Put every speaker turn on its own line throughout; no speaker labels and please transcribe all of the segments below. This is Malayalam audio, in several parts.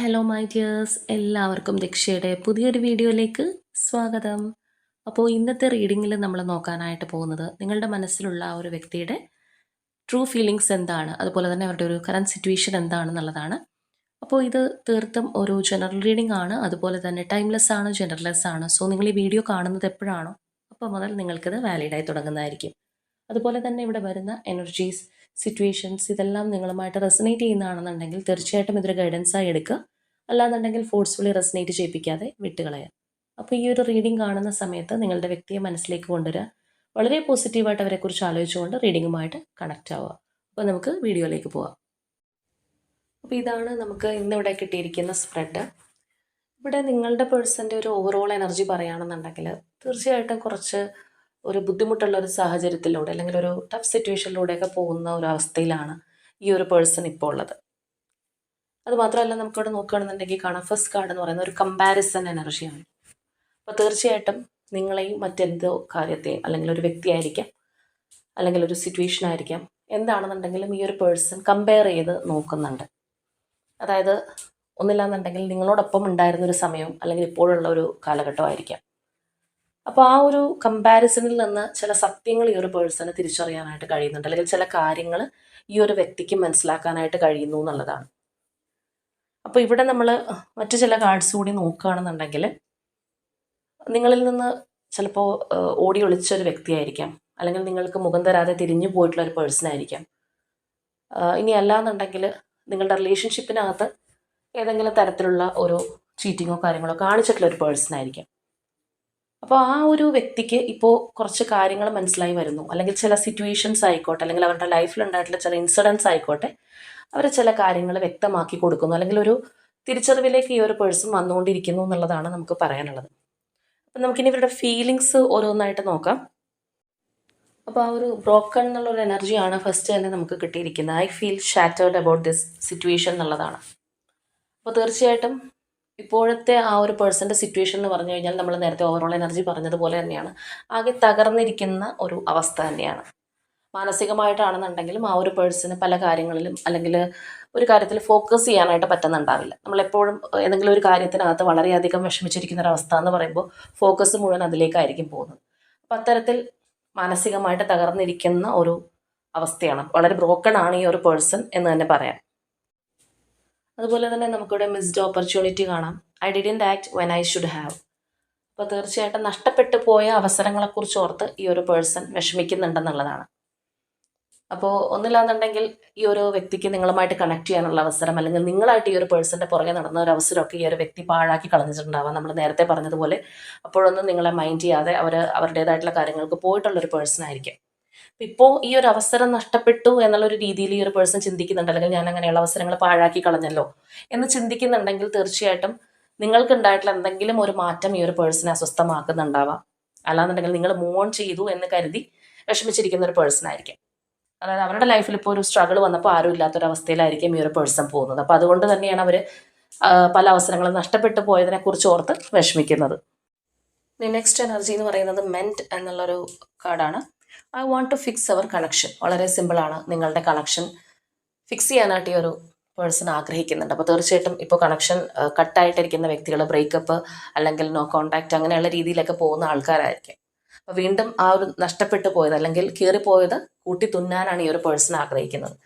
ഹലോ മൈ ഡിയേഴ്സ് എല്ലാവർക്കും ദക്ഷയുടെ പുതിയൊരു വീഡിയോയിലേക്ക് സ്വാഗതം. അപ്പോൾ ഇന്നത്തെ റീഡിങ്ങിൽ നമ്മൾ നോക്കാനായിട്ട് പോകുന്നത് നിങ്ങളുടെ മനസ്സിലുള്ള ആ ഒരു വ്യക്തിയുടെ ട്രൂ ഫീലിങ്സ് എന്താണ്? അതുപോലെ തന്നെ അവരുടെ ഒരു കറണ്ട് സിറ്റുവേഷൻ എന്താണെന്നുള്ളതാണ്. അപ്പോൾ ഇത് തീർത്തും ഒരു ജനറൽ റീഡിംഗ് ആണ്. അതുപോലെ തന്നെ ടൈംലെസ് ആണ് ജനറൽലെസ് ആണ്. സോ നിങ്ങൾ ഈ വീഡിയോ കാണുന്നത് എപ്പോഴാണോ അപ്പോൾ മുതൽ നിങ്ങൾക്കിത് വാലിഡായി തുടങ്ങുന്നതായിരിക്കും. അതുപോലെ തന്നെ ഇവിടെ വരുന്ന എനർജീസ് സിറ്റുവേഷൻസ് ഇതെല്ലാം നിങ്ങളുമായിട്ട് റെസനേറ്റ് ചെയ്യുന്നതാണെന്നുണ്ടെങ്കിൽ തീർച്ചയായിട്ടും ഇതൊരു ഗൈഡൻസായി എടുക്കുക. അല്ലാന്നുണ്ടെങ്കിൽ ഫോഴ്സ്ഫുള്ളി റെസനേറ്റ് ചെയ്യിപ്പിക്കാതെ വിട്ടുകളയാം അപ്പോൾ ഈ ഒരു റീഡിംഗ് കാണുന്ന സമയത്ത് നിങ്ങളുടെ വ്യക്തിയെ മനസ്സിലേക്ക് കൊണ്ടുവരിക. വളരെ പോസിറ്റീവായിട്ട് അവരെക്കുറിച്ച് ആലോചിച്ചുകൊണ്ട് റീഡിങ്ങുമായിട്ട് കണക്റ്റ് ആവുക. അപ്പോൾ നമുക്ക് വീഡിയോയിലേക്ക് പോവാം. അപ്പോൾ ഇതാണ് നമുക്ക് ഇന്നിവിടെ കിട്ടിയിരിക്കുന്ന സ്പ്രെഡ് ഇവിടെ നിങ്ങളുടെ പേഴ്സന്റെ ഒരു ഓവറോൾ എനർജി പറയുകയാണെന്നുണ്ടെങ്കിൽ തീർച്ചയായിട്ടും കുറച്ച് ഒരു ബുദ്ധിമുട്ടുള്ള ഒരു സാഹചര്യത്തിലൂടെ അല്ലെങ്കിൽ ഒരു ടഫ് സിറ്റുവേഷനിലൂടെയൊക്കെ പോകുന്ന ഒരു അവസ്ഥയിലാണ് ഈ ഒരു പേഴ്സൺ ഇപ്പോൾ ഉള്ളത്. അത് മാത്രമല്ല നമുക്കിവിടെ നോക്കുകയാണെന്നുണ്ടെങ്കിൽ കാണാം ഫസ്റ്റ് കാർഡ് എന്ന് പറയുന്ന ഒരു കമ്പാരിസൺ എനർജിയാണ് അപ്പോൾ തീർച്ചയായിട്ടും നിങ്ങളെയും മറ്റെന്തോ കാര്യത്തെ അല്ലെങ്കിൽ ഒരു വ്യക്തിയായിരിക്കാം അല്ലെങ്കിൽ ഒരു സിറ്റുവേഷൻ ആയിരിക്കാം എന്താണെന്നുണ്ടെങ്കിലും ഈ ഒരു പേഴ്സൺ കമ്പയർ ചെയ്ത് നോക്കുന്നുണ്ട്. അതായത് ഒന്നില്ലാന്നുണ്ടെങ്കിൽ നിങ്ങളോടൊപ്പം ഉണ്ടായിരുന്ന ഒരു സമയവും അല്ലെങ്കിൽ ഇപ്പോഴുള്ള ഒരു കാലഘട്ടമായിരിക്കാം അപ്പോൾ ആ ഒരു കമ്പാരിസണിൽ നിന്ന് ചില സത്യങ്ങൾ ഈ ഒരു പേഴ്സണ് തിരിച്ചറിയാനായിട്ട് കഴിയുന്നുണ്ട്. അല്ലെങ്കിൽ ചില കാര്യങ്ങൾ ഈ ഒരു വ്യക്തിക്ക് മനസ്സിലാക്കാനായിട്ട് കഴിയുന്നു എന്നുള്ളതാണ്. അപ്പോൾ ഇവിടെ നമ്മൾ മറ്റു ചില കാർഡ്സ് കൂടി നോക്കുകയാണെന്നുണ്ടെങ്കിൽ നിങ്ങളിൽ നിന്ന് ചിലപ്പോൾ ഓടി ഒളിച്ച ഒരു വ്യക്തിയായിരിക്കാം. അല്ലെങ്കിൽ നിങ്ങൾക്ക് മുഖം തരാതെ തിരിഞ്ഞു പോയിട്ടുള്ള ഒരു പേഴ്സൺ ആയിരിക്കാം. ഇനി അല്ലാന്നുണ്ടെങ്കിൽ നിങ്ങളുടെ റിലേഷൻഷിപ്പിനകത്ത് ഏതെങ്കിലും തരത്തിലുള്ള ഒരു ചീറ്റിങ്ങോ കാര്യങ്ങളോ കാണിച്ചിട്ടുള്ള ഒരു പേഴ്സൺ ആയിരിക്കാം. അപ്പോൾ ആ ഒരു വ്യക്തിക്ക് ഇപ്പോൾ കുറച്ച് കാര്യങ്ങൾ മനസ്സിലായി വരുന്നു. അല്ലെങ്കിൽ ചില സിറ്റുവേഷൻസ് ആയിക്കോട്ടെ അല്ലെങ്കിൽ അവരുടെ ലൈഫിൽ ഉണ്ടായിട്ടുള്ള ചില ഇൻസിഡൻസ് ആയിക്കോട്ടെ അവർ ചില കാര്യങ്ങൾ വ്യക്തമാക്കി കൊടുക്കുന്നു. അല്ലെങ്കിൽ ഒരു തിരിച്ചറിവിലേക്ക് ഈ ഒരു പേഴ്സൺ വന്നുകൊണ്ടിരിക്കുന്നു എന്നുള്ളതാണ് നമുക്ക് പറയാനുള്ളത്. അപ്പം നമുക്കിനി ഇവരുടെ ഫീലിങ്സ് ഓരോന്നായിട്ട് നോക്കാം. അപ്പോൾ ആ ഒരു ബ്രോക്കൺ എന്നുള്ള ഒരു എനർജിയാണ് ഫസ്റ്റ് തന്നെ നമുക്ക് കിട്ടിയിരിക്കുന്നത്. I feel shattered about this situation എന്നുള്ളതാണ്. അപ്പോൾ തീർച്ചയായിട്ടും ഇപ്പോഴത്തെ ആ ഒരു പേഴ്സന്റെ സിറ്റുവേഷൻ എന്ന് പറഞ്ഞു കഴിഞ്ഞാൽ നമ്മൾ നേരത്തെ ഓവറോൾ എനർജി പറഞ്ഞതുപോലെ തന്നെയാണ്. ആകെ തകർന്നിരിക്കുന്ന ഒരു അവസ്ഥ തന്നെയാണ്. മാനസികമായിട്ടാണെന്നുണ്ടെങ്കിലും ആ ഒരു പേഴ്സണ് പല കാര്യങ്ങളിലും അല്ലെങ്കിൽ ഒരു കാര്യത്തിൽ ഫോക്കസ് ചെയ്യാനായിട്ട് പറ്റുന്നുണ്ടാവില്ല. നമ്മളെപ്പോഴും ഏതെങ്കിലും ഒരു കാര്യത്തിനകത്ത് വളരെയധികം വിഷമിച്ചിരിക്കുന്ന ഒരു അവസ്ഥ എന്ന് പറയുമ്പോൾ ഫോക്കസ് മുഴുവൻ അതിലേക്കായിരിക്കും പോകുന്നത്. അപ്പം അത്തരത്തിൽ മാനസികമായിട്ട് തകർന്നിരിക്കുന്ന ഒരു അവസ്ഥയാണ്. വളരെ ബ്രോക്കൺ ആണ് ഈ ഒരു പേഴ്സൺ എന്ന് തന്നെ പറയാം. അതുപോലെ തന്നെ നമുക്കിവിടെ മിസ്ഡ് ഓപ്പർച്യൂണിറ്റി കാണാം. I didn't act when I should have അപ്പോൾ തീർച്ചയായിട്ടും നഷ്ടപ്പെട്ടു പോയ അവസരങ്ങളെക്കുറിച്ച് ഓർത്ത് ഈ ഒരു പേഴ്സൺ വിഷമിക്കുന്നുണ്ടെന്നുള്ളതാണ്. അപ്പോൾ ഒന്നില്ലാന്നുണ്ടെങ്കിൽ ഈ ഒരു വ്യക്തിക്ക് നിങ്ങളുമായിട്ട് കണക്ട് ചെയ്യാനുള്ള അവസരം അല്ലെങ്കിൽ നിങ്ങളായിട്ട് ഈ ഒരു പേഴ്സന്റെ പുറകെ നടന്ന ഒരു അവസരമൊക്കെ ഈ ഒരു വ്യക്തി പാഴാക്കി കളഞ്ഞിട്ടുണ്ടാവാം. നമ്മൾ നേരത്തെ പറഞ്ഞതുപോലെ അപ്പോഴൊന്നും നിങ്ങളെ മൈൻഡ് ചെയ്യാതെ അവർ അവരുടേതായിട്ടുള്ള കാര്യങ്ങൾക്ക് പോയിട്ടുള്ളൊരു പേഴ്സൺ ആയിരിക്കും. ഇപ്പോൾ ഈ ഒരു അവസരം നഷ്ടപ്പെട്ടു എന്നുള്ളൊരു രീതിയിൽ ഈ ഒരു പേഴ്സൺ ചിന്തിക്കുന്നുണ്ട്. അല്ലെങ്കിൽ ഞാൻ അങ്ങനെയുള്ള അവസരങ്ങൾ പാഴാക്കി കളഞ്ഞല്ലോ എന്ന് ചിന്തിക്കുന്നുണ്ടെങ്കിൽ തീർച്ചയായിട്ടും നിങ്ങൾക്ക് ഉണ്ടായിട്ടുള്ള എന്തെങ്കിലും ഒരു മാറ്റം ഈ ഒരു പേഴ്സണെ അസ്വസ്ഥമാക്കുന്നുണ്ടാവാം. അല്ലാന്നുണ്ടെങ്കിൽ നിങ്ങൾ മൂവ് ഓൺ ചെയ്തു എന്ന് കരുതി വിഷമിച്ചിരിക്കുന്ന ഒരു പേഴ്സൺ ആയിരിക്കും. അതായത് അവരുടെ ലൈഫിൽ ഇപ്പോൾ ഒരു സ്ട്രഗിൾ വന്നപ്പോൾ ആരും ഇല്ലാത്തൊരവസ്ഥയിലായിരിക്കും ഈ ഒരു പേഴ്സൺ പോകുന്നത്. അപ്പോൾ അതുകൊണ്ട് തന്നെയാണ് അവർ പല അവസരങ്ങളും നഷ്ടപ്പെട്ടു പോയതിനെ കുറിച്ച് ഓർത്ത് വിഷമിക്കുന്നത്. നെക്സ്റ്റ് എനർജി എന്ന് പറയുന്നത് മെന്റ് എന്നുള്ളൊരു കാർഡാണ് I want to fix our connection വളരെ സിമ്പിളാണ് നിങ്ങളുടെ കണക്ഷൻ ഫിക്സ് ചെയ്യാനായിട്ട് ഈ ഒരു പേഴ്സൺ ആഗ്രഹിക്കുന്നുണ്ട്. അപ്പോൾ തീർച്ചയായിട്ടും ഇപ്പോൾ കണക്ഷൻ കട്ടായിട്ടിരിക്കുന്ന വ്യക്തികൾ ബ്രേക്കപ്പ് അല്ലെങ്കിൽ നോ കോണ്ടാക്റ്റ് അങ്ങനെയുള്ള രീതിയിലൊക്കെ പോകുന്ന ആൾക്കാരായിരിക്കും. അപ്പോൾ വീണ്ടും ആ ഒരു നഷ്ടപ്പെട്ടു പോയത് അല്ലെങ്കിൽ കീറിപ്പോയത് കൂട്ടി തുന്നാനാണ് ഈ ഒരു പേഴ്സൺ ആഗ്രഹിക്കുന്നത്.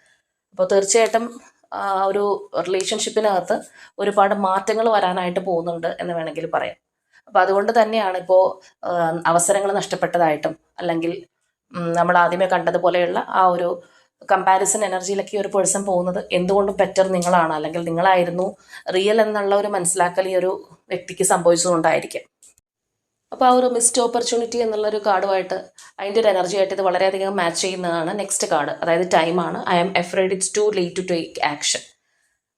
അപ്പോൾ തീർച്ചയായിട്ടും ആ ഒരു റിലേഷൻഷിപ്പിനകത്ത് ഒരുപാട് മാറ്റങ്ങൾ വരാനായിട്ട് പോകുന്നുണ്ട് എന്ന് വേണമെങ്കിൽ പറയാം. അപ്പോൾ അതുകൊണ്ട് തന്നെയാണ് ഇപ്പോൾ അവസരങ്ങൾ നഷ്ടപ്പെട്ടതായിട്ടും അല്ലെങ്കിൽ നമ്മൾ ആദ്യമേ കണ്ടതുപോലെയുള്ള ആ ഒരു കമ്പാരിസൺ എനർജിയിലൊക്കെ ഒരു പേഴ്സൺ പോകുന്നത് എന്തുകൊണ്ടും ബെറ്റർ നിങ്ങളാണ്. അല്ലെങ്കിൽ നിങ്ങളായിരുന്നു റിയൽ എന്നുള്ള ഒരു മനസ്സിലാക്കൽ ഈ ഒരു വ്യക്തിക്ക് സംഭവിച്ചതുകൊണ്ടായിരിക്കും. അപ്പോൾ ആ ഒരു മിസ്ഡ് ഓപ്പർച്യൂണിറ്റി എന്നുള്ളൊരു കാർഡുമായിട്ട് അതിന്റെ ഒരു എനർജി ആയിട്ട് ഇത് വളരെയധികം മാച്ച് ചെയ്യുന്നതാണ് നെക്സ്റ്റ് കാർഡ് അതായത് ടൈമാണ് I am afraid it's too late to take action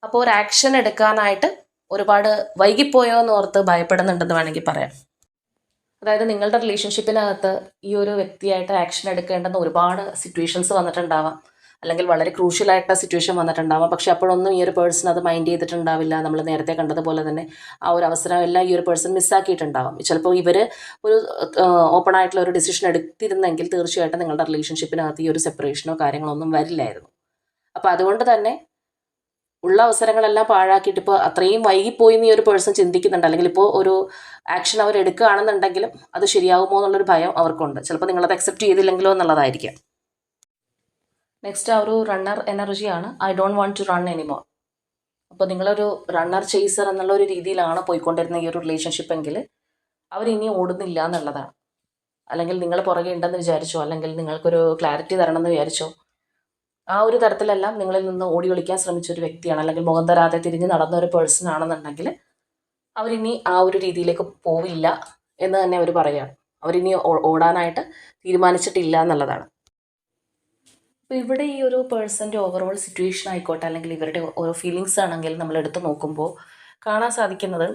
അപ്പോൾ ഒരു ആക്ഷൻ എടുക്കാനായിട്ട് ഒരുപാട് വൈകിപ്പോയോ എന്ന് ഓർത്ത് ഭയപ്പെടുന്നുണ്ടെന്ന് വേണമെങ്കിൽ പറയാം. അതായത് നിങ്ങളുടെ റിലേഷൻഷിപ്പിനകത്ത് ഈ ഒരു വ്യക്തിയായിട്ട് ആക്ഷൻ എടുക്കേണ്ടെന്ന് ഒരുപാട് സിറ്റുവേഷൻസ് വന്നിട്ടുണ്ടാവാം. അല്ലെങ്കിൽ വളരെ ക്രൂഷ്യലായിട്ടുള്ള സിറ്റുവേഷൻ വന്നിട്ടുണ്ടാവാം. പക്ഷെ അപ്പോഴൊന്നും ഈ ഒരു പേഴ്സൺ അത് മൈൻഡ് ചെയ്തിട്ടുണ്ടാവില്ല. നമ്മൾ നേരത്തെ കണ്ടതുപോലെ തന്നെ ആ ഒരു അവസരം എല്ലാം ഈ ഒരു പേഴ്സൺ മിസ്സാക്കിയിട്ടുണ്ടാവാം ചിലപ്പോൾ ഇവർ ഒരു ഓപ്പൺ ആയിട്ടുള്ള ഒരു ഡിസിഷൻ എടുത്തിരുന്നെങ്കിൽ തീർച്ചയായിട്ടും നിങ്ങളുടെ റിലേഷൻഷിപ്പിനകത്ത് ഈ ഒരു സെപ്പറേഷനോ കാര്യങ്ങളോ ഒന്നും വരില്ലായിരുന്നു. അപ്പോൾ അതുകൊണ്ട് തന്നെ ഉള്ള അവസരങ്ങളെല്ലാം പാഴാക്കിയിട്ട് ഇപ്പോൾ അത്രയും വൈകിപ്പോയി നീ ഒരു പേഴ്സൺ ചിന്തിക്കുന്നുണ്ട്. അല്ലെങ്കിൽ ഇപ്പോൾ ഒരു ആക്ഷൻ അവർ എടുക്കുകയാണെന്നുണ്ടെങ്കിലും അത് ശരിയാകുമോ എന്നുള്ളൊരു ഭയം അവർക്കുണ്ട്. ചിലപ്പോൾ നിങ്ങളത് അക്സെപ്റ്റ് ചെയ്തില്ലെങ്കിലോ എന്നുള്ളതായിരിക്കാം. നെക്സ്റ്റ് ആ ഒരു റണ്ണർ എനർജിയാണ് I don't want to run anymore അപ്പോൾ നിങ്ങളൊരു റണ്ണർ ചേസർ എന്നുള്ള ഒരു രീതിയിലാണ് പോയിക്കൊണ്ടിരുന്ന ഈ ഒരു റിലേഷൻഷിപ്പ് എങ്കിൽ അവരിനി ഓടുന്നില്ല എന്നുള്ളതാണ്. അല്ലെങ്കിൽ നിങ്ങൾ പുറകെ ഉണ്ടെന്ന് വിചാരിച്ചോ അല്ലെങ്കിൽ നിങ്ങൾക്കൊരു ക്ലാരിറ്റി തരണമെന്ന് വിചാരിച്ചോ ആ ഒരു തരത്തിലെല്ലാം നിങ്ങളിൽ നിന്ന് ഓടി ഒളിക്കാൻ ശ്രമിച്ച ഒരു വ്യക്തിയാണ്. അല്ലെങ്കിൽ മുഖം തരാതെ തിരിഞ്ഞ് നടന്ന ഒരു പേഴ്സൺ ആണെന്നുണ്ടെങ്കിൽ അവരിനി ആ ഒരു രീതിയിലേക്ക് പോവില്ല എന്ന് തന്നെ അവർ പറയുകയാണ്. അവരിനി ഓടാനായിട്ട് തീരുമാനിച്ചിട്ടില്ല എന്നുള്ളതാണ്. അപ്പോൾ ഇവിടെ ഈ ഒരു പേഴ്സന്റെ ഓവറോൾ സിറ്റുവേഷൻ ആയിക്കോട്ടെ അല്ലെങ്കിൽ ഇവരുടെ ഓരോ ഫീലിങ്സ് ആണെങ്കിൽ നമ്മൾ എടുത്തു നോക്കുമ്പോൾ കാണാൻ സാധിക്കുന്നത്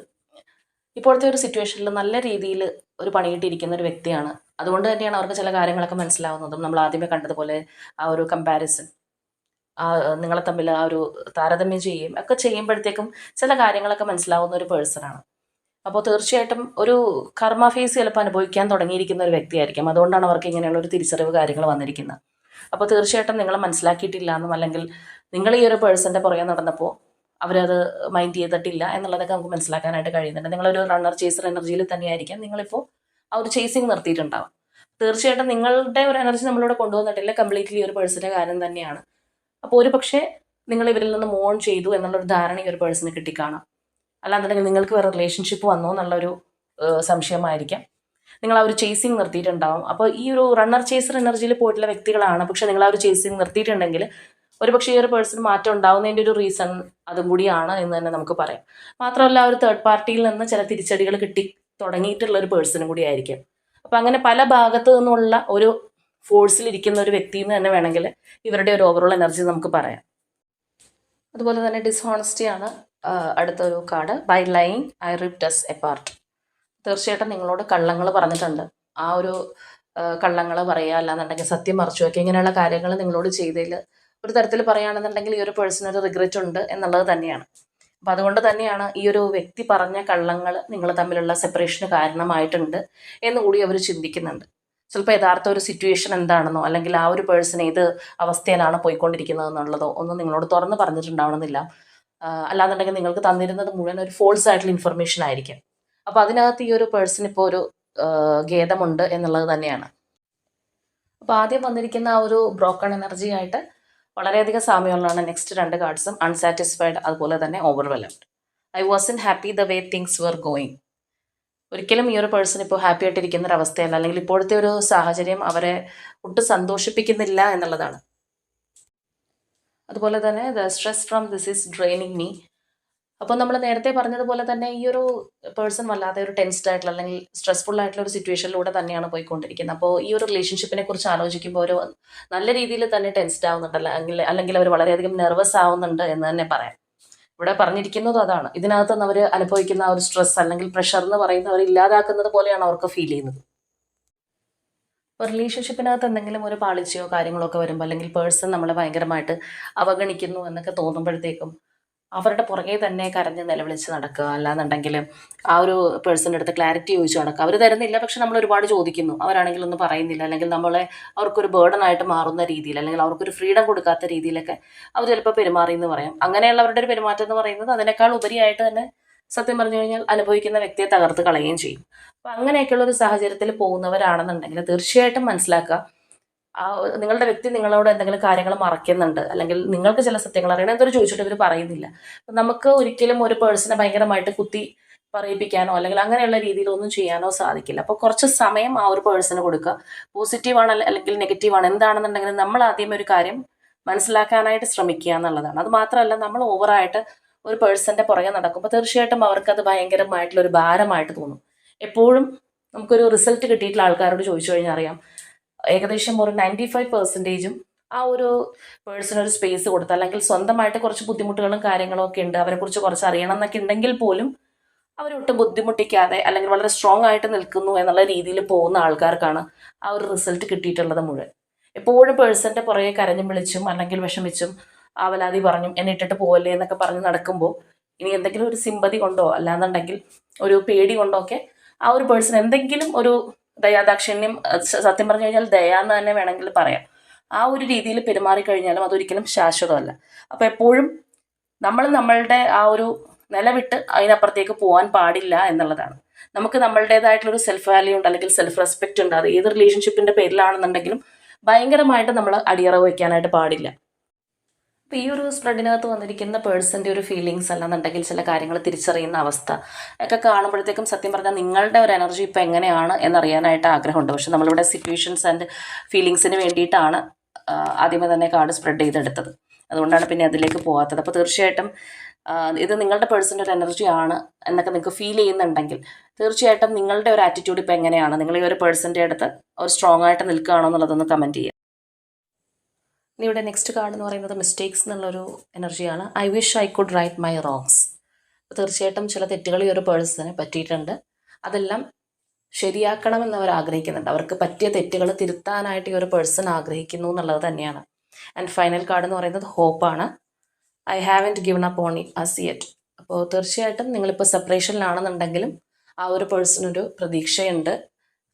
ഇപ്പോഴത്തെ ഒരു സിറ്റുവേഷനിൽ നല്ല രീതിയിൽ ഒരു പണിയിട്ടിരിക്കുന്ന ഒരു വ്യക്തിയാണ്. അതുകൊണ്ട് തന്നെയാണ് അവർക്ക് ചില കാര്യങ്ങളൊക്കെ മനസ്സിലാവുന്നതും നമ്മൾ ആദ്യമേ കണ്ടതുപോലെ ആ ഒരു കമ്പാരിസൺ നിങ്ങളെ തമ്മിൽ ആ ഒരു താരതമ്യം ചെയ്യുകയും ഒക്കെ ചെയ്യുമ്പോഴത്തേക്കും ചില കാര്യങ്ങളൊക്കെ മനസ്സിലാവുന്ന ഒരു പേഴ്സണാണ് അപ്പോൾ തീർച്ചയായിട്ടും ഒരു കർമ്മ ഫേസ് ചിലപ്പോൾ അനുഭവിക്കാൻ തുടങ്ങിയിരിക്കുന്ന ഒരു വ്യക്തിയായിരിക്കും. അതുകൊണ്ടാണ് അവർക്ക് ഇങ്ങനെയുള്ള ഒരു തിരിച്ചറിവ് കാര്യങ്ങൾ വന്നിരിക്കുന്നത്. അപ്പോൾ തീർച്ചയായിട്ടും നിങ്ങൾ മനസ്സിലാക്കിയിട്ടില്ല എന്നും അല്ലെങ്കിൽ നിങ്ങൾ ഈ ഒരു പേഴ്സന്റെ പുറകെ നടന്നപ്പോൾ അവരത് മൈൻഡ് ചെയ്തിട്ടില്ല എന്നുള്ളതൊക്കെ നമുക്ക് മനസ്സിലാക്കാനായിട്ട് കഴിയുന്നുണ്ട്. നിങ്ങളൊരു റണ്ണർ ചേസർ എനർജിയിൽ തന്നെയായിരിക്കാം. നിങ്ങളിപ്പോൾ ആ ഒരു ചേസിങ് നിർത്തിയിട്ടുണ്ടാവും തീർച്ചയായിട്ടും നിങ്ങളുടെ ഒരു എനർജി നമ്മളിവിടെ കൊണ്ടുവന്നിട്ടില്ല. കംപ്ലീറ്റ്ലി ഒരു പേഴ്സന്റെ കാര്യം തന്നെയാണ്. അപ്പോൾ ഒരു പക്ഷേ നിങ്ങൾ ഇവരിൽ നിന്ന് മോൺ ചെയ്തു എന്നുള്ളൊരു ധാരണ ഈ ഒരു പേഴ്സണ് കിട്ടിക്കാണാം. അല്ലാന്നുണ്ടെങ്കിൽ നിങ്ങൾക്ക് വേറെ റിലേഷൻഷിപ്പ് വന്നോ എന്നുള്ളൊരു സംശയമായിരിക്കാം. നിങ്ങൾ ആ ഒരു ചേസിങ് നിർത്തിയിട്ടുണ്ടാവും. അപ്പോൾ ഈ ഒരു റണ്ണർ ചേസർ എനർജിയിൽ പോയിട്ടുള്ള വ്യക്തികളാണ്. പക്ഷെ നിങ്ങൾ ആ ഒരു ചേസിങ് നിർത്തിയിട്ടുണ്ടെങ്കിൽ ഒരു പക്ഷേ ഈ ഒരു പേഴ്സൺ മാറ്റം ഉണ്ടാവുന്നതിന്റെ ഒരു റീസൺ അതും കൂടിയാണ് എന്ന് തന്നെ നമുക്ക് പറയാം. മാത്രമല്ല ആ ഒരു തേർഡ് പാർട്ടിയിൽ നിന്ന് ചില തിരിച്ചടികൾ കിട്ടി തുടങ്ങിയിട്ടുള്ള ഒരു പേഴ്സണും കൂടി ആയിരിക്കും. അപ്പം അങ്ങനെ പല ഭാഗത്തു നിന്നുള്ള ഒരു ഫോഴ്സിൽ ഇരിക്കുന്ന ഒരു വ്യക്തി എന്ന് തന്നെ വേണമെങ്കിൽ ഇവരുടെ ഒരു ഓവറോൾ എനർജി നമുക്ക് പറയാം. അതുപോലെ തന്നെ ഡിസ്ഹോണസ്റ്റി ആണ് അടുത്തൊരു card. By lying I rip us apart തീർച്ചയായിട്ടും നിങ്ങളോട് കള്ളങ്ങൾ പറഞ്ഞിട്ടുണ്ട്. ആ ഒരു കള്ളങ്ങൾ പറയുക അല്ലാന്നുണ്ടെങ്കിൽ സത്യം മറച്ചു വയ്ക്കുക ഇങ്ങനെയുള്ള കാര്യങ്ങൾ നിങ്ങളോട് ചെയ്തതിൽ ഒരു തരത്തിൽ പറയുകയാണെന്നുണ്ടെങ്കിൽ ഈ ഒരു പേഴ്സൺ ഒരു റിഗ്രറ്റ് ഉണ്ട് എന്നുള്ളത് തന്നെയാണ്. അപ്പം അതുകൊണ്ട് തന്നെയാണ് ഈ ഒരു വ്യക്തി പറഞ്ഞ കള്ളങ്ങൾ നിങ്ങൾ തമ്മിലുള്ള സെപ്പറേഷന് കാരണമായിട്ടുണ്ട് എന്ന് കൂടി അവർ ചിന്തിക്കുന്നുണ്ട്. ചിലപ്പോൾ യഥാർത്ഥ ഒരു സിറ്റുവേഷൻ എന്താണെന്നോ അല്ലെങ്കിൽ ആ ഒരു പേഴ്സൺ ഏത് അവസ്ഥയിലാണ് പോയിക്കൊണ്ടിരിക്കുന്നത് എന്നുള്ളതോ ഒന്നും നിങ്ങളോട് തുറന്ന് പറഞ്ഞിട്ടുണ്ടാവണമെന്നില്ല. അല്ലാന്നുണ്ടെങ്കിൽ നിങ്ങൾക്ക് തന്നിരുന്നത് മുഴുവൻ ഒരു ഫോൾസ് ആയിട്ടുള്ള ഇൻഫർമേഷൻ ആയിരിക്കും. അപ്പോൾ അതിനകത്ത് ഈ ഒരു പേഴ്സൺ ഇപ്പോൾ ഒരു ഖേദമുണ്ട് എന്നുള്ളത് തന്നെയാണ്. അപ്പോൾ ആദ്യം വന്നിരിക്കുന്ന ആ ഒരു ബ്രോക്കൺ എനർജി ആയിട്ട് വളരെയധികം സാമ്യമുള്ളതാണ് നെക്സ്റ്റ് രണ്ട് കാർഡ്സും അൺസാറ്റിസ്ഫൈഡ് അതുപോലെ തന്നെ overwhelmed I was unhappy the way things were going ഒരിക്കലും ഈ ഒരു പേഴ്സൺ ഇപ്പോൾ ഹാപ്പി ആയിട്ടിരിക്കുന്ന ഒരു അവസ്ഥയല്ല. അല്ലെങ്കിൽ ഇപ്പോഴത്തെ ഒരു സാഹചര്യം അവരെ ഒട്ടും സന്തോഷിപ്പിക്കുന്നില്ല എന്നുള്ളതാണ്. അതുപോലെ തന്നെ the stress from this is draining me അപ്പോൾ നമ്മൾ നേരത്തെ പറഞ്ഞതുപോലെ തന്നെ ഈ ഒരു പേഴ്സൺ വല്ലാതെ ഒരു ടെൻസ്ഡ് ആയിട്ടുള്ള അല്ലെങ്കിൽ സ്ട്രെസ്ഫുൾ ആയിട്ടുള്ള ഒരു സിറ്റുവേഷനിലൂടെ തന്നെയാണ് പോയിക്കൊണ്ടിരിക്കുന്നത്. അപ്പോൾ ഈ ഒരു റിലേഷൻഷിപ്പിനെ കുറിച്ച് ആലോചിക്കുമ്പോൾ ഒരു നല്ല രീതിയിൽ തന്നെ ടെൻസ്ഡ് ആവുന്നുണ്ടല്ലോ അല്ലെങ്കിൽ അല്ലെങ്കിൽ അവർ വളരെയധികം നെർവസ് ആവുന്നുണ്ട് എന്ന് തന്നെ പറയാം. ഇവിടെ പറഞ്ഞിരിക്കുന്നത് അതാണ്. ഇതിനകത്ത് നിന്ന് അവർ അനുഭവിക്കുന്ന ആ ഒരു സ്ട്രെസ് അല്ലെങ്കിൽ പ്രഷർ എന്ന് പറയുന്നത് അവർ ഇല്ലാതാക്കുന്നത് പോലെയാണ് അവർക്ക് ഫീൽ ചെയ്യുന്നത്. റിലേഷൻഷിപ്പിനകത്ത് എന്തെങ്കിലും ഒരു പാളിച്ചയോ കാര്യങ്ങളോ ഒക്കെ വരുമ്പോൾ അല്ലെങ്കിൽ പേഴ്സൺ നമ്മളെ ഭയങ്കരമായിട്ട് അവഗണിക്കുന്നു എന്നൊക്കെ തോന്നുമ്പോഴത്തേക്കും അവരുടെ പുറകെ തന്നെ കരഞ്ഞ് നിലവിളിച്ച് നടക്കുക. അല്ലാന്നുണ്ടെങ്കിൽ ആ ഒരു പേഴ്സന്റെ അടുത്ത് ക്ലാരിറ്റി ചോദിച്ചു നടക്കുക. അവർ തരുന്നില്ല പക്ഷെ നമ്മൾ ഒരുപാട് ചോദിക്കുന്നു. അവരാണെങ്കിൽ ഒന്നും പറയുന്നില്ല. അല്ലെങ്കിൽ നമ്മളെ അവർക്കൊരു ബേർഡൻ ആയിട്ട് മാറുന്ന രീതിയിൽ അല്ലെങ്കിൽ അവർക്കൊരു ഫ്രീഡം കൊടുക്കാത്ത രീതിയിലൊക്കെ അവർ ചിലപ്പോൾ പെരുമാറി എന്ന് പറയാം. അങ്ങനെയുള്ളവരുടെ ഒരു പെരുമാറ്റം എന്ന് പറയുന്നത് അതിനേക്കാൾ ഉപരിയായിട്ട് തന്നെ സത്യം പറഞ്ഞു കഴിഞ്ഞാൽ അനുഭവിക്കുന്ന വ്യക്തിയെ തകർത്ത് കളയുകയും ചെയ്യും. അപ്പം അങ്ങനെയൊക്കെയുള്ള ഒരു സാഹചര്യത്തിൽ പോകുന്നവരാണെന്നുണ്ടെങ്കിൽ തീർച്ചയായിട്ടും മനസ്സിലാക്കുക ആ നിങ്ങളുടെ വ്യക്തി നിങ്ങളോട് എന്തെങ്കിലും കാര്യങ്ങൾ മറക്കുന്നുണ്ട് അല്ലെങ്കിൽ നിങ്ങൾക്ക് ചില സത്യങ്ങൾ അറിയണം എന്തൊരു ചോദിച്ചിട്ട് ഇവർ പറയുന്നില്ല. അപ്പം നമുക്ക് ഒരിക്കലും ഒരു പേഴ്സണെ ഭയങ്കരമായിട്ട് കുത്തി പറയിപ്പിക്കാനോ അല്ലെങ്കിൽ അങ്ങനെയുള്ള രീതിയിലൊന്നും ചെയ്യാനോ സാധിക്കില്ല. അപ്പോൾ കുറച്ച് സമയം ആ ഒരു പേഴ്സണ് കൊടുക്കുക. പോസിറ്റീവാണ് അല്ലെങ്കിൽ നെഗറ്റീവാണ് എന്താണെന്നുണ്ടെങ്കിൽ നമ്മൾ ആദ്യം ഒരു കാര്യം മനസ്സിലാക്കാനായിട്ട് ശ്രമിക്കുക എന്നുള്ളതാണ്. അത് മാത്രമല്ല നമ്മൾ ഓവറായിട്ട് ഒരു പേഴ്സന്റെ പുറകെ നടക്കുമ്പോൾ തീർച്ചയായിട്ടും അവർക്ക് അത് ഭയങ്കരമായിട്ടുള്ള ഒരു ഭാരമായിട്ട് തോന്നും. എപ്പോഴും നമുക്കൊരു റിസൾട്ട് കിട്ടിയിട്ടുള്ള ആൾക്കാരോട് ചോദിച്ചു കഴിഞ്ഞാൽ അറിയാം ഏകദേശം ഒരു നയന്റി ഫൈവ് പെർസെന്റേജും ആ ഒരു പേഴ്സണൽ സ്പേസ് കൊടുത്ത് അല്ലെങ്കിൽ സ്വന്തമായിട്ട് കുറച്ച് ബുദ്ധിമുട്ടുകളും കാര്യങ്ങളും ഒക്കെ ഉണ്ട് അവരെക്കുറിച്ച് കുറച്ച് അറിയണം എന്നൊക്കെ ഉണ്ടെങ്കിൽ പോലും അവരൊട്ടും ബുദ്ധിമുട്ടിക്കാതെ അല്ലെങ്കിൽ വളരെ സ്ട്രോങ് ആയിട്ട് നിൽക്കുന്നു എന്നുള്ള രീതിയിൽ പോകുന്ന ആൾക്കാർക്കാണ് ആ ഒരു റിസൾട്ട് കിട്ടിയിട്ടുള്ളത് മുഴുവൻ. എപ്പോഴും പേഴ്സന്റെ പുറകെ കരഞ്ഞും വിളിച്ചും അല്ലെങ്കിൽ വിഷമിച്ചും ആവലാതി പറഞ്ഞും എന്നെ ഇട്ടിട്ട് പോവല്ലേ എന്നൊക്കെ പറഞ്ഞ് നടക്കുമ്പോൾ ഇനി എന്തെങ്കിലും ഒരു സിമ്പതി കൊണ്ടോ അല്ലാന്നുണ്ടെങ്കിൽ ഒരു പേടി കൊണ്ടോ ഒക്കെ ആ ഒരു പേഴ്സൺ എന്തെങ്കിലും ഒരു ദയാദാക്ഷിണ്യം സത്യം പറഞ്ഞു കഴിഞ്ഞാൽ ദയ എന്ന് തന്നെ വേണമെങ്കിൽ പറയാം. ആ ഒരു രീതിയിൽ പെരുമാറി കഴിഞ്ഞാലും അതൊരിക്കലും ശാശ്വതമല്ല. അപ്പോൾ എപ്പോഴും നമ്മൾ നമ്മളുടെ ആ ഒരു നിലവിട്ട് അതിനപ്പുറത്തേക്ക് പോകാൻ പാടില്ല എന്നുള്ളതാണ്. നമുക്ക് നമ്മളുടേതായിട്ടുള്ളൊരു സെൽഫ് വാല്യൂ ഉണ്ട് അല്ലെങ്കിൽ സെൽഫ് റെസ്പെക്റ്റ് ഉണ്ട്. അത് ഏത് റിലേഷൻഷിപ്പിന്റെ പേരിലാണെന്നുണ്ടെങ്കിലും ഭയങ്കരമായിട്ട് നമ്മൾ അടിയറവ് വയ്ക്കാനായിട്ട് പാടില്ല. അപ്പോൾ ഈ ഒരു സ്പ്രെഡിനകത്ത് വന്നിരിക്കുന്ന പേഴ്സന്റെ ഒരു ഫീലിങ്സ് അല്ലാന്നുണ്ടെങ്കിൽ ചില കാര്യങ്ങൾ തിരിച്ചറിയുന്ന അവസ്ഥ ഒക്കെ കാണുമ്പോഴത്തേക്കും സത്യം പറഞ്ഞാൽ നിങ്ങളുടെ ഒരു എനർജി ഇപ്പോൾ എങ്ങനെയാണ് എന്നറിയാനായിട്ട് ആഗ്രഹമുണ്ട്. പക്ഷെ നമ്മളിവിടെ സിറ്റുവേഷൻസ് ആൻഡ് ഫീലിങ്സിന് വേണ്ടിയിട്ടാണ് ആദ്യമേ തന്നെ കാർഡ് സ്പ്രെഡ് ചെയ്തെടുത്തത്. അതുകൊണ്ടാണ് പിന്നെ അതിലേക്ക് പോകാത്തത് അപ്പോൾ തീർച്ചയായിട്ടും ഇത് നിങ്ങളുടെ പേഴ്സന്റെ ഒരു എനർജി ആണ് എന്നൊക്കെ നിങ്ങൾക്ക് ഫീൽ ചെയ്യുന്നുണ്ടെങ്കിൽ തീർച്ചയായിട്ടും നിങ്ങളുടെ ഒരു ആറ്റിറ്റ്യൂഡ് ഇപ്പോൾ എങ്ങനെയാണ്? നിങ്ങൾ ഈ ഒരു പേഴ്സന്റെ അടുത്ത് ഒരു സ്ട്രോങ് ആയിട്ട് നിൽക്കുകയാണോ എന്നുള്ളതൊന്ന് കമന്റ് ചെയ്യുക. ഇനി ഇവിടെ നെക്സ്റ്റ് കാർഡ് എന്ന് പറയുന്നത് മിസ്റ്റേക്സ് എന്നുള്ളൊരു എനർജിയാണ് I wish I could right my wrongs അപ്പോൾ തീർച്ചയായിട്ടും ചില തെറ്റുകൾ ഈ ഒരു പേഴ്സണിന് പറ്റിയിട്ടുണ്ട്. അതെല്ലാം ശരിയാക്കണമെന്ന് അവർ ആഗ്രഹിക്കുന്നുണ്ട്. അവർക്ക് പറ്റിയ തെറ്റുകൾ തിരുത്താനായിട്ട് ഈ ഒരു പേഴ്സൺ ആഗ്രഹിക്കുന്നു എന്നുള്ളത് തന്നെയാണ്. ആൻഡ് ഫൈനൽ കാർഡ് എന്ന് പറയുന്നത് ഹോപ്പാണ് I have haven't given up on us yet അപ്പോൾ തീർച്ചയായിട്ടും നിങ്ങളിപ്പോൾ സെപ്പറേഷനിലാണെന്നുണ്ടെങ്കിലും ആ ഒരു പേഴ്സണൊരു പ്രതീക്ഷയുണ്ട്.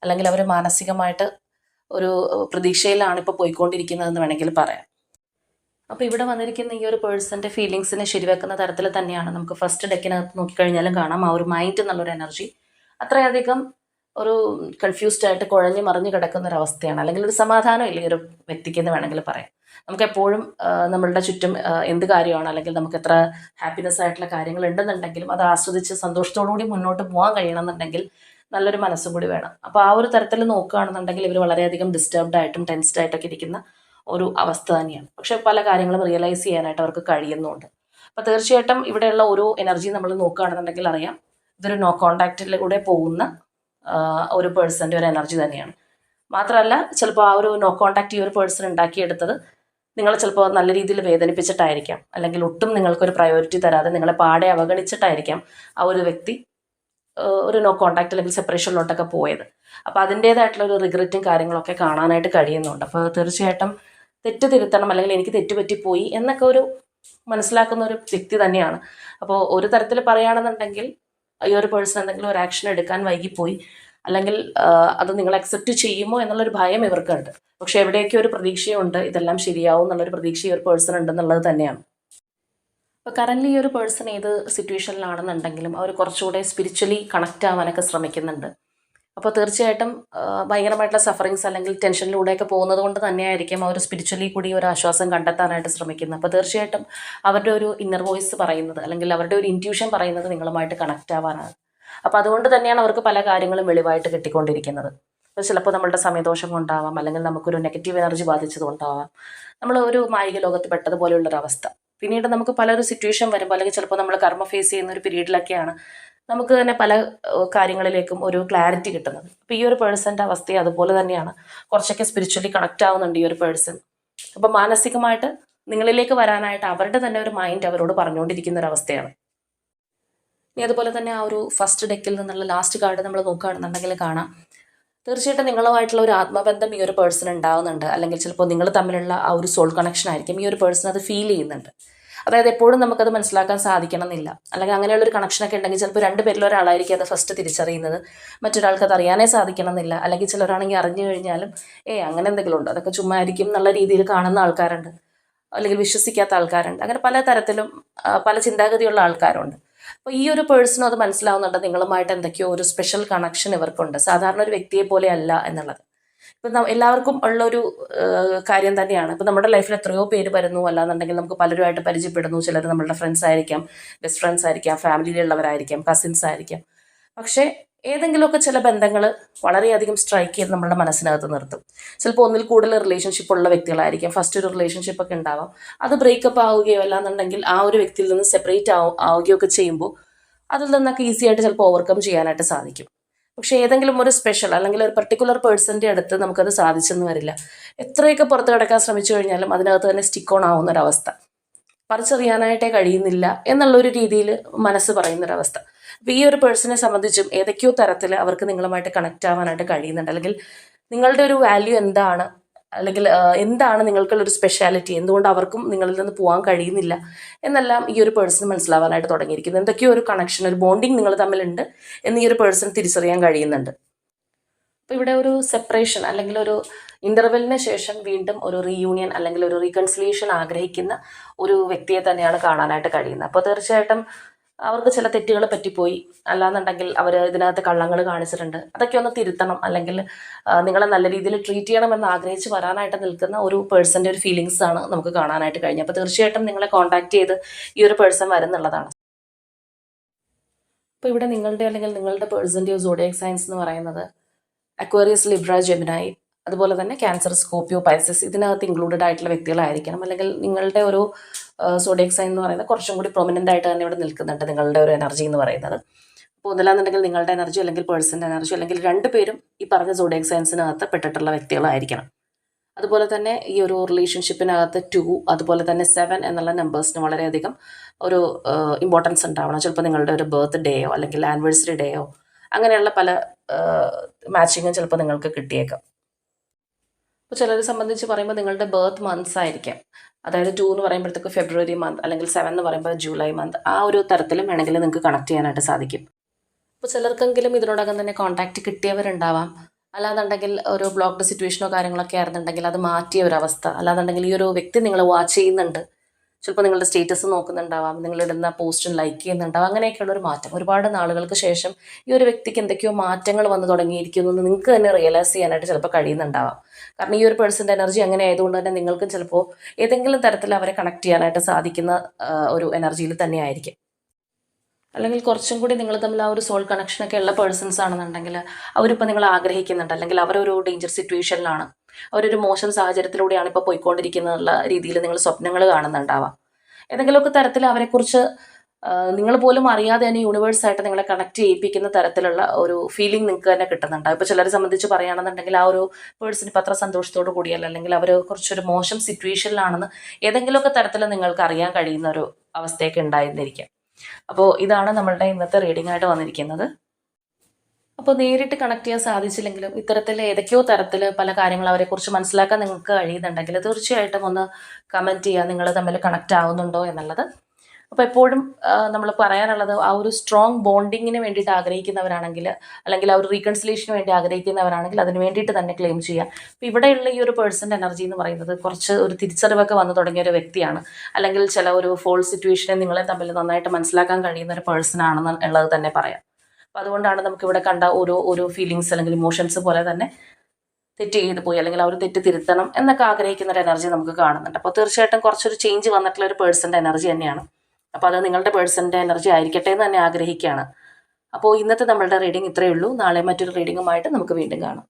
അല്ലെങ്കിൽ അവർ മാനസികമായിട്ട് ഒരു പ്രതീക്ഷയിലാണ് ഇപ്പോൾ പോയിക്കൊണ്ടിരിക്കുന്നതെന്ന് വേണമെങ്കിൽ പറയാം. അപ്പോൾ ഇവിടെ വന്നിരിക്കുന്ന ഈ ഒരു പേഴ്സന്റെ ഫീലിങ്സിനെ ശരിവെക്കുന്ന തരത്തിൽ തന്നെയാണ് നമുക്ക് ഫസ്റ്റ് ഡെക്കിനകത്ത് നോക്കിക്കഴിഞ്ഞാലും കാണാം. ആ ഒരു മൈൻഡ് എന്നുള്ളൊരു എനർജി അത്രയധികം ഒരു കൺഫ്യൂസ്ഡ് ആയിട്ട് കുഴഞ്ഞു മറിഞ്ഞു കിടക്കുന്ന ഒരു അവസ്ഥയാണ്. അല്ലെങ്കിൽ ഒരു സമാധാനം ഇല്ല ഒരു വ്യക്തിക്ക് എന്ന് വേണമെങ്കിൽ പറയാം. നമുക്ക് എപ്പോഴും നമ്മളുടെ ചുറ്റും എന്ത് കാര്യമാണ് അല്ലെങ്കിൽ നമുക്ക് എത്ര ഹാപ്പിനെസ് ആയിട്ടുള്ള കാര്യങ്ങൾ ഉണ്ടെന്നുണ്ടെങ്കിലും അത് ആസ്വദിച്ച് സന്തോഷത്തോടു കൂടി മുന്നോട്ട് പോകാൻ കഴിയണമെന്നുണ്ടെങ്കിൽ നല്ലൊരു മനസ്സും കൂടി വേണം. അപ്പോൾ ആ ഒരു തരത്തിൽ നോക്കുകയാണെന്നുണ്ടെങ്കിൽ ഇവർ വളരെയധികം ഡിസ്റ്റർബ്ഡ് ആയിട്ടും ടെൻസ്ഡ് ആയിട്ടൊക്കെ ഇരിക്കുന്ന ഒരു അവസ്ഥ തന്നെയാണ്. പക്ഷെ പല കാര്യങ്ങളും റിയലൈസ് ചെയ്യാനായിട്ട് അവർക്ക് കഴിയുന്നുണ്ട്. അപ്പോൾ തീർച്ചയായിട്ടും ഇവിടെയുള്ള ഓരോ എനർജി നമ്മൾ നോക്കുകയാണെന്നുണ്ടെങ്കിൽ അറിയാം ഇതൊരു നോ കോണ്ടാക്റ്റിലൂടെ പോകുന്ന ഒരു പേഴ്സന്റെ ഒരു എനർജി തന്നെയാണ്. മാത്രമല്ല ചിലപ്പോൾ ആ ഒരു നോ കോണ്ടാക്ട് ഈ ഒരു പേഴ്സൺ ഉണ്ടാക്കിയെടുത്തത് നിങ്ങളെ ചിലപ്പോൾ നല്ല രീതിയിൽ വേദനിപ്പിച്ചിട്ടായിരിക്കാം. അല്ലെങ്കിൽ ഒട്ടും നിങ്ങൾക്കൊരു പ്രയോറിറ്റി തരാതെ നിങ്ങളെ പാടെ അവഗണിച്ചിട്ടായിരിക്കാം ആ ഒരു വ്യക്തി ഒരു നോ കോണ്ടാക്ട് അല്ലെങ്കിൽ സെപ്പറേഷനിലോട്ടൊക്കെ പോയത്. അപ്പോൾ അതിന്റേതായിട്ടുള്ള ഒരു റിഗ്രറ്റും കാര്യങ്ങളൊക്കെ കാണാനായിട്ട് കഴിയുന്നുണ്ട്. അപ്പോൾ തീർച്ചയായിട്ടും തെറ്റ് തിരുത്തണം അല്ലെങ്കിൽ എനിക്ക് തെറ്റുപറ്റിപ്പോയി എന്നൊക്കെ ഒരു മനസ്സിലാക്കുന്ന ഒരു വ്യക്തി തന്നെയാണ്. അപ്പോൾ ഒരു തരത്തിൽ പറയുകയാണെന്നുണ്ടെങ്കിൽ ഈ ഒരു പേഴ്സൺ എന്തെങ്കിലും ഒരു ആക്ഷൻ എടുക്കാൻ വൈകിപ്പോയി. അല്ലെങ്കിൽ അത് നിങ്ങൾ അക്സെപ്റ്റ് ചെയ്യുമോ എന്നുള്ളൊരു ഭയം ഇവർക്കുണ്ട്. പക്ഷെ എവിടെയൊക്കെ ഒരു പ്രതീക്ഷയുണ്ട് ഇതെല്ലാം ശരിയാവും എന്നുള്ളൊരു പ്രതീക്ഷ ഈ ഒരു പേഴ്സൺ ഉണ്ടെന്നുള്ളത് തന്നെയാണ്. ഇപ്പോൾ കറന്റ് ഈ ഒരു പേഴ്സൺ ഏത് സിറ്റുവേഷനിലാണെന്നുണ്ടെങ്കിലും അവർ കുറച്ചുകൂടെ സ്പിരിച്വലി കണക്റ്റ് ആവാനൊക്കെ ശ്രമിക്കുന്നുണ്ട്. അപ്പോൾ തീർച്ചയായിട്ടും ഭയങ്കരമായിട്ടുള്ള സഫറിങ്സ് അല്ലെങ്കിൽ ടെൻഷനിലൂടെയൊക്കെ പോകുന്നത് കൊണ്ട് തന്നെയായിരിക്കും അവർ സ്പിരിച്വലി കൂടി ഒരു ആശ്വാസം കണ്ടെത്താനായിട്ട് ശ്രമിക്കുന്നത്. അപ്പോൾ തീർച്ചയായിട്ടും അവരുടെ ഒരു ഇന്നർ വോയിസ് പറയുന്നത് അല്ലെങ്കിൽ അവരുടെ ഒരു ഇന്റ്യൂഷൻ പറയുന്നത് നിങ്ങളുമായിട്ട് കണക്റ്റ് ആവാനാണ്. അപ്പോൾ അതുകൊണ്ട് തന്നെയാണ് അവർക്ക് പല കാര്യങ്ങളും വെളിവായിട്ട് കിട്ടിക്കൊണ്ടിരിക്കുന്നത്. അപ്പോൾ ചിലപ്പോൾ നമ്മളുടെ സമയദോഷം കൊണ്ടാവാം അല്ലെങ്കിൽ നമുക്കൊരു നെഗറ്റീവ് എനർജി ബാധിച്ചത് കൊണ്ടാവാം. നമ്മൾ ഒരു മായിക ലോകത്ത് പെട്ടതുപോലെയുള്ളൊരു അവസ്ഥ പിന്നീട് നമുക്ക് പലൊരു സിറ്റുവേഷൻ വരുമ്പോൾ അല്ലെങ്കിൽ ചിലപ്പോൾ നമ്മൾ കർമ്മ ഫേസ് ചെയ്യുന്ന ഒരു പീരീഡിലൊക്കെയാണ് നമുക്ക് തന്നെ പല കാര്യങ്ങളിലേക്കും ഒരു ക്ലാരിറ്റി കിട്ടുന്നത്. അപ്പോൾ ഈ ഒരു പേഴ്സന്റെ അവസ്ഥ അതുപോലെ തന്നെയാണ്. കുറച്ചൊക്കെ സ്പിരിച്വലി കണക്ട് ആവുന്നുണ്ട് ഈ ഒരു പേഴ്സൺ അപ്പോൾ മാനസികമായിട്ട് നിങ്ങളിലേക്ക് വരാനായിട്ട് അവരുടെ തന്നെ ഒരു മൈൻഡ് അവരോട് പറഞ്ഞുകൊണ്ടിരിക്കുന്ന ഒരു അവസ്ഥയാണ്. ഇനി അതുപോലെ തന്നെ ആ ഒരു ഫസ്റ്റ് ഡെക്കിൽ നിന്നുള്ള ലാസ്റ്റ് കാർഡ് നമ്മൾ നോക്കുകയാണെന്നുണ്ടെങ്കിൽ കാണാം. തീർച്ചയായിട്ടും നിങ്ങളുമായിട്ടുള്ള ഒരു ആത്മബന്ധം ഈ ഒരു പേഴ്സൺ ഉണ്ടാവുന്നുണ്ട്. അല്ലെങ്കിൽ ചിലപ്പോൾ നിങ്ങൾ തമ്മിലുള്ള ആ ഒരു സോൾ കണക്ഷൻ ആയിരിക്കും ഈ ഒരു പേഴ്സൺ അത് ഫീൽ ചെയ്യുന്നുണ്ട്. അതായത് എപ്പോഴും നമുക്കത് മനസ്സിലാക്കാൻ സാധിക്കണം എന്നില്ല അല്ലെങ്കിൽ അങ്ങനെയുള്ള ഒരു കണക്ഷനൊക്കെ ഉണ്ടെങ്കിൽ ചിലപ്പോൾ രണ്ട് പേരിൽ ഒരാളായിരിക്കും അത് ഫസ്റ്റ് തിരിച്ചറിയുന്നത്. മറ്റൊരാൾക്ക് അത് അറിയാനേ സാധിക്കണം എന്നില്ല അല്ലെങ്കിൽ ചിലരാണെങ്കിൽ അറിഞ്ഞു കഴിഞ്ഞാലും ഏ അങ്ങനെ എന്തെങ്കിലും ഉണ്ടോ? അതൊക്കെ ചുമ്മാ ആയിരിക്കും എന്നുള്ള രീതിയിൽ കാണുന്ന ആൾക്കാരുണ്ട്. അല്ലെങ്കിൽ വിശ്വസിക്കാത്ത ആൾക്കാരുണ്ട്. അങ്ങനെ പല തരത്തിലും പല ചിന്താഗതിയുള്ള ആൾക്കാരുണ്ട്. അപ്പോൾ ഈ ഒരു പേഴ്സണും അത് മനസ്സിലാവുന്നുണ്ട്. നിങ്ങളുമായിട്ട് എന്തൊക്കെയോ ഒരു സ്പെഷ്യൽ കണക്ഷൻ ഇവർക്കുണ്ട്. സാധാരണ ഒരു വ്യക്തിയെ പോലെ അല്ല എന്നുള്ളത്. ഇപ്പം എല്ലാവർക്കും ഉള്ളൊരു കാര്യം തന്നെയാണ്. ഇപ്പം നമ്മുടെ ലൈഫിൽ എത്രയോ പേര് വരുന്നു അല്ലാന്നുണ്ടെങ്കിൽ നമുക്ക് പലരുമായിട്ട് പരിചയപ്പെടുന്നു. ചിലർ നമ്മളുടെ ഫ്രണ്ട്സ് ആയിരിക്കാം ബെസ്റ്റ് ഫ്രണ്ട്സ് ആയിരിക്കാം ഫാമിലിയിലുള്ളവരായിരിക്കാം കസിൻസ് ആയിരിക്കാം. പക്ഷേ ഏതെങ്കിലുമൊക്കെ ചില ബന്ധങ്ങൾ വളരെയധികം സ്ട്രൈക്ക് ചെയ്ത് നമ്മുടെ മനസ്സിനകത്ത് നിർത്തും. ചിലപ്പോൾ ഒന്നിൽ കൂടുതൽ റിലേഷൻഷിപ്പ് ഉള്ള വ്യക്തികളായിരിക്കും. ഫസ്റ്റ് ഒരു റിലേഷൻഷിപ്പ് ഒക്കെ ഉണ്ടാവാം. അത് ബ്രേക്കപ്പ് ആവുകയോ അല്ലാന്നുണ്ടെങ്കിൽ ആ ഒരു വ്യക്തിയിൽ നിന്ന് സെപ്പറേറ്റ് ആവുകയോ ഒക്കെ ചെയ്യുമ്പോൾ അതിൽ നിന്നൊക്കെ ഈസി ആയിട്ട് ചിലപ്പോൾ ഓവർകം ചെയ്യാനായിട്ട് സാധിക്കും. പക്ഷേ ഏതെങ്കിലും ഒരു സ്പെഷ്യൽ അല്ലെങ്കിൽ ഒരു പെർട്ടിക്കുലർ പേഴ്സന്റെ അടുത്ത് നമുക്കത് സാധിച്ചെന്ന് വരില്ല. എത്രയൊക്കെ പുറത്ത് കിടക്കാൻ ശ്രമിച്ചു കഴിഞ്ഞാലും അതിനകത്ത് തന്നെ സ്റ്റിക്ക് ഓൺ ആവുന്ന ഒരവസ്ഥ പറിച്ചറിയാനായിട്ടേ കഴിയുന്നില്ല എന്നുള്ളൊരു രീതിയിൽ മനസ്സ് പറയുന്നൊരവസ്ഥ. അപ്പോൾ ഈ ഒരു പേഴ്സണെ സംബന്ധിച്ചും ഏതൊക്കെയോ തരത്തിൽ അവർക്ക് നിങ്ങളുമായിട്ട് കണക്റ്റ് ആവാനായിട്ട് കഴിയുന്നുണ്ട്. അല്ലെങ്കിൽ നിങ്ങളുടെ ഒരു വാല്യൂ എന്താണ്? അല്ലെങ്കിൽ എന്താണ് നിങ്ങൾക്കുള്ള ഒരു സ്പെഷ്യാലിറ്റി എന്തുകൊണ്ട് അവർക്കും നിങ്ങളിൽ നിന്ന് പോകാൻ കഴിയുന്നില്ല? എന്നെല്ലാം ഈ ഒരു പേഴ്സൺ മനസ്സിലാവാനായിട്ട് തുടങ്ങിയിരിക്കുന്നു. എന്തൊക്കെയോ ഒരു കണക്ഷൻ ഒരു ബോണ്ടിങ് നിങ്ങൾ തമ്മിലുണ്ട് എന്ന് ഈ ഒരു പേഴ്സൺ തിരിച്ചറിയാൻ കഴിയുന്നുണ്ട്. അപ്പോൾ ഇവിടെ ഒരു സെപ്പറേഷൻ അല്ലെങ്കിൽ ഒരു ഇന്റർവെല്ലിന് ശേഷം വീണ്ടും ഒരു റീയൂണിയൻ അല്ലെങ്കിൽ ഒരു റീകൺസിലിയേഷൻ ആഗ്രഹിക്കുന്ന ഒരു വ്യക്തിയെ തന്നെയാണ് കാണാനായിട്ട് കഴിയുന്നത്. അപ്പോൾ തീർച്ചയായിട്ടും അവർക്ക് ചില തെറ്റുകൾ പറ്റിപ്പോയി. അല്ലാന്നുണ്ടെങ്കിൽ അവർ ഇതിനകത്ത് കള്ളങ്ങൾ കാണിച്ചിട്ടുണ്ട്. അതൊക്കെ ഒന്ന് തിരുത്തണം അല്ലെങ്കിൽ നിങ്ങളെ നല്ല രീതിയിൽ ട്രീറ്റ് ചെയ്യണമെന്ന് ആഗ്രഹിച്ച് വരാനായിട്ട് നിൽക്കുന്ന ഒരു പേഴ്സന്റെ ഒരു ഫീലിങ്സ് ആണ് നമുക്ക് കാണാനായിട്ട് കഴിഞ്ഞത്. അപ്പോൾ തീർച്ചയായിട്ടും നിങ്ങളെ കോൺടാക്ട് ചെയ്ത് ഈ ഒരു പേഴ്സൺ വരുന്നുള്ളതാണ്. അപ്പോൾ ഇവിടെ നിങ്ങളുടെ അല്ലെങ്കിൽ നിങ്ങളുടെ പേഴ്സന്റെ സോഡിയക് സയൻസ് എന്ന് പറയുന്നത് അക്വേറിയസ് ലിബ്ര ജെമിനായി അതുപോലെ തന്നെ ക്യാൻസർ സ്കോപ്പിയോ പൈസസ് ഇതിനകത്ത് ഇൻക്ലൂഡഡ് ആയിട്ടുള്ള വ്യക്തികളായിരിക്കണം. അല്ലെങ്കിൽ നിങ്ങളുടെ ഒരു സോഡിയക് എന്ന് പറയുന്നത് കുറച്ചും കൂടി പ്രൊമിനന്റ് ആയിട്ട് തന്നെ ഇവിടെ നിൽക്കുന്നുണ്ട് നിങ്ങളുടെ ഒരു എനർജി എന്ന് പറയുന്നത്. അപ്പോൾ ഒന്നിലാന്നുണ്ടെങ്കിൽ നിങ്ങളുടെ എനർജി അല്ലെങ്കിൽ പേഴ്സന്റെ എനർജി അല്ലെങ്കിൽ രണ്ട് പേരും ഈ പറഞ്ഞ സോഡിയക് സയൻസിനകത്ത് പെട്ടിട്ടുള്ള വ്യക്തികളായിരിക്കണം. അതുപോലെ തന്നെ ഈ ഒരു റിലേഷൻഷിപ്പിനകത്ത് ടു അതുപോലെ തന്നെ സെവൻ എന്നുള്ള നമ്പേഴ്സിന് വളരെയധികം ഒരു ഇമ്പോർട്ടൻസ് ഉണ്ടാവണം. ചിലപ്പോൾ നിങ്ങളുടെ ഒരു ബർത്ത് ഡേയോ അല്ലെങ്കിൽ ആനിവേഴ്സറി ഡേയോ അങ്ങനെയുള്ള പല മാച്ചിങ്ങും ചിലപ്പോൾ നിങ്ങൾക്ക് കിട്ടിയേക്കാം. അപ്പോൾ ചിലരെ സംബന്ധിച്ച് പറയുമ്പോൾ നിങ്ങളുടെ ബർത്ത് മന്ത്സ് ആയിരിക്കാം. അതായത് ടു എന്ന് പറയുമ്പോഴത്തേക്ക് ഫെബ്രുവരി മന്ത് അല്ലെങ്കിൽ സെവൻ എന്ന് പറയുമ്പോൾ ജൂലൈ മന്ത് ആ ഒരു തരത്തിലും വേണമെങ്കിൽ നിങ്ങൾക്ക് കണക്ട് ചെയ്യാനായിട്ട് സാധിക്കും. അപ്പോൾ ചിലർക്കെങ്കിലും ഇതിനോടകം തന്നെ കോൺടാക്റ്റ് കിട്ടിയവരുണ്ടാവാം. അല്ലാന്നുണ്ടെങ്കിൽ ഒരു ബ്ലോക്ക്ഡ് സിറ്റുവേഷനോ കാര്യങ്ങളൊക്കെ ആയിരുന്നുണ്ടെങ്കിൽ അത് മാറ്റിയ ഒരു അവസ്ഥ. അല്ലാന്നുണ്ടെങ്കിൽ ഈ ഒരു വ്യക്തി നിങ്ങളെ വാച്ച് ചെയ്യുന്നുണ്ട്. ചിലപ്പോൾ നിങ്ങളുടെ സ്റ്റേറ്റസ് നോക്കുന്നുണ്ടാവാം നിങ്ങളിടുന്ന പോസ്റ്റും ലൈക്ക് ചെയ്യുന്നുണ്ടാവാം അങ്ങനെയൊക്കെയുള്ള ഒരു മാറ്റം. ഒരുപാട് നാളുകൾക്ക് ശേഷം ഈ ഒരു വ്യക്തിക്ക് എന്തൊക്കെയോ മാറ്റങ്ങൾ വന്നു തുടങ്ങിയിരിക്കുന്നു എന്ന് നിങ്ങൾക്ക് തന്നെ റിയലൈസ് ചെയ്യാനായിട്ട് ചിലപ്പോൾ കഴിയുന്നുണ്ടാവാം. കാരണം ഈ ഒരു പേഴ്സന്റെ എനർജി അങ്ങനെ ആയതുകൊണ്ട് തന്നെ നിങ്ങൾക്കും ചിലപ്പോൾ ഏതെങ്കിലും തരത്തിൽ അവരെ കണക്ട് ചെയ്യാനായിട്ട് സാധിക്കുന്ന ഒരു എനർജിയിൽ തന്നെയായിരിക്കും അല്ലെങ്കിൽ കുറച്ചും കൂടി നിങ്ങൾ തമ്മിൽ ആ ഒരു സോൾ കണക്ഷനൊക്കെ ഉള്ള പേഴ്സൺസ് ആണെന്നുണ്ടെങ്കിൽ അവരിപ്പോൾ നിങ്ങൾ ആഗ്രഹിക്കുന്നുണ്ട്. അല്ലെങ്കിൽ അവരൊരു ഡേഞ്ചർ സിറ്റുവേഷനിലാണ് അവരൊരു മോശം സാഹചര്യത്തിലൂടെയാണ് ഇപ്പോൾ പോയിക്കൊണ്ടിരിക്കുന്നുള്ള രീതിയിൽ നിങ്ങൾ സ്വപ്നങ്ങൾ കാണുന്നുണ്ടാവാം. ഏതെങ്കിലുമൊക്കെ തരത്തിൽ അവരെക്കുറിച്ച് നിങ്ങൾ പോലും അറിയാതെ തന്നെ യൂണിവേഴ്സായിട്ട് നിങ്ങളെ കണക്ട് ചെയ്യിപ്പിക്കുന്ന തരത്തിലുള്ള ഒരു ഫീലിംഗ് നിങ്ങൾക്ക് തന്നെ കിട്ടുന്നുണ്ടാവും. ഇപ്പോൾ ചിലരെ സംബന്ധിച്ച് പറയുകയാണെന്നുണ്ടെങ്കിൽ ആ ഒരു പേഴ്സൺ പത്ര അത്ര സന്തോഷത്തോടു കൂടിയല്ല. അല്ലെങ്കിൽ അവർ കുറച്ചൊരു മോശം സിറ്റുവേഷനിലാണെന്ന് ഏതെങ്കിലുമൊക്കെ തരത്തിൽ നിങ്ങൾക്ക് അറിയാൻ കഴിയുന്ന ഒരു അവസ്ഥയൊക്കെ ഉണ്ടായിരുന്നിരിക്കാം. അപ്പോൾ ഇതാണ് നമ്മളുടെ ഇന്നത്തെ റീഡിംഗ് ആയിട്ട് വന്നിരിക്കുന്നത്. അപ്പോൾ നേരിട്ട് കണക്ട് ചെയ്യാൻ സാധിച്ചില്ലെങ്കിലും ഇത്തരത്തിൽ ഏതൊക്കെയോ തരത്തിൽ പല കാര്യങ്ങൾ അവരെക്കുറിച്ച് മനസ്സിലാക്കാൻ നിങ്ങൾക്ക് കഴിയുന്നുണ്ടെങ്കിൽ തീർച്ചയായിട്ടും ഒന്ന് കമന്റ് ചെയ്യുക. നിങ്ങൾ തമ്മിൽ കണക്ട് ആവുന്നുണ്ടോ എന്നുള്ളത്. അപ്പോൾ എപ്പോഴും നമ്മൾ പറയാനുള്ളത് ആ ഒരു സ്ട്രോങ് ബോണ്ടിങ്ങിന് വേണ്ടിയിട്ട് ആഗ്രഹിക്കുന്നവരാണെങ്കിൽ അല്ലെങ്കിൽ ആ ഒരു റീകൺസിലേഷന് വേണ്ടി ആഗ്രഹിക്കുന്നവരാണെങ്കിൽ അതിന് വേണ്ടിയിട്ട് തന്നെ ക്ലെയിം ചെയ്യുക. അപ്പോൾ ഇവിടെയുള്ള ഈ ഒരു പേഴ്സന്റെ എനർജി എന്ന് പറയുന്നത് കുറച്ച് ഒരു തിരിച്ചറിവൊക്കെ വന്നു തുടങ്ങിയ ഒരു വ്യക്തിയാണ്. അല്ലെങ്കിൽ ചില ഒരു ഫോൾ സിറ്റുവേഷനെ നിങ്ങളെ തമ്മിൽ നന്നായിട്ട് മനസ്സിലാക്കാൻ കഴിയുന്ന ഒരു പേഴ്സൺ ആണെന്ന് ഉള്ളത് തന്നെ പറയാം. അപ്പോൾ അതുകൊണ്ടാണ് നമുക്ക് ഇവിടെ കണ്ട ഓരോ ഓരോ ഫീലിങ്സ് അല്ലെങ്കിൽ ഇമോഷൻസ് പോലെ തന്നെ തെറ്റ് ചെയ്ത് പോയി അല്ലെങ്കിൽ അവർ തെറ്റ് തിരുത്തണം എന്നൊക്കെ ആഗ്രഹിക്കുന്ന ഒരു എനർജി നമുക്ക് കാണുന്നുണ്ട്. അപ്പോൾ തീർച്ചയായിട്ടും കുറച്ചൊരു ചേഞ്ച് വന്നിട്ടുള്ള ഒരു പേഴ്സന്റെ എനർജി തന്നെയാണ്. അപ്പോൾ അത് നിങ്ങളുടെ പേഴ്സന്റെ എനർജി ആയിരിക്കട്ടെ എന്ന് തന്നെ ആഗ്രഹിക്കുകയാണ്. അപ്പോൾ ഇന്നത്തെ നമ്മളുടെ റീഡിംഗ് ഇത്രയേ ഉള്ളൂ. നാളെ മറ്റൊരു റീഡിങ്ങുമായിട്ട് നമുക്ക് വീണ്ടും കാണാം.